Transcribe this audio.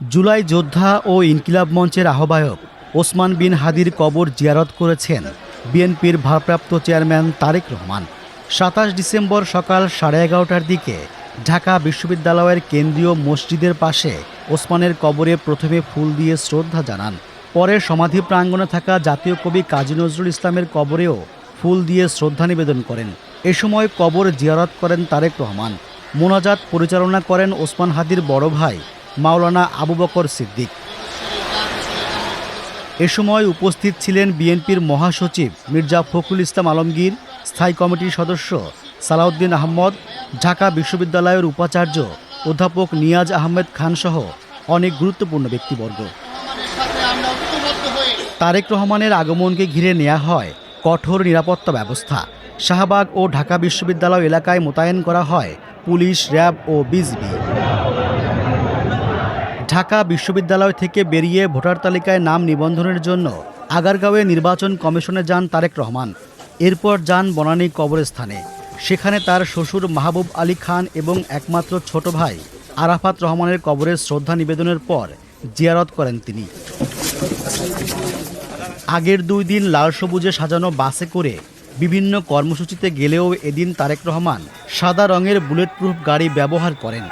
জুলাই যোদ্ধা ও ইনকিলাব মঞ্চের আহ্বায়ক ওসমান বিন হাদির কবর জিয়ারত করেছেন বিএনপির ভারপ্রাপ্ত চেয়ারম্যান তারেক রহমান। সাতাশ ডিসেম্বর সকাল সাড়ে এগারোটার দিকে ঢাকা বিশ্ববিদ্যালয়ের কেন্দ্রীয় মসজিদের পাশে ওসমানের কবরে প্রথমে ফুল দিয়ে শ্রদ্ধা জানান। পরে সমাধি প্রাঙ্গণে থাকা জাতীয় কবি কাজী নজরুল ইসলামের কবরেও ফুল দিয়ে শ্রদ্ধা নিবেদন করেন। এ সময় কবর জিয়ারত করেন তারেক রহমান। মোনাজাত পরিচালনা করেন ওসমান হাদির বড় ভাই মাওলানা আবু বকর সিদ্দিক। এ সময় উপস্থিত ছিলেন বিএনপির মহাসচিব মির্জা ফখরুল ইসলাম আলমগীর, স্থায়ী কমিটির সদস্য সালাউদ্দিন আহমদ, ঢাকা বিশ্ববিদ্যালয়ের উপাচার্য অধ্যাপক নিয়াজ আহমেদ খানসহ অনেক গুরুত্বপূর্ণ ব্যক্তিবর্গ। তারেক রহমানের আগমনকে ঘিরে নেওয়া হয় কঠোর নিরাপত্তা ব্যবস্থা। শাহবাগ ও ঢাকা বিশ্ববিদ্যালয় এলাকায় মোতায়েন করা হয় পুলিশ, র্যাব ও বিজিবি। ঢাকা বিশ্ববিদ্যালয় থেকে বেরিয়ে ভোটার তালিকায় নাম নিবন্ধনের জন্য আগারগাঁওয়ে নির্বাচন কমিশনে যান তারেক রহমান। এরপর যান বনানী কবরস্থানে। সেখানে তার শ্বশুর মাহবুব আলী খান এবং একমাত্র ছোট ভাই আরাফাত রহমানের কবরে শ্রদ্ধা নিবেদনের পর জিয়ারত করেন তিনি। আগের দুই দিন লাল সবুজে সাজানো বাসে করে বিভিন্ন কর্মসূচিতে গেলেও এদিন তারেক রহমান সাদা রঙের বুলেট প্রুফ গাড়ি ব্যবহার করেন।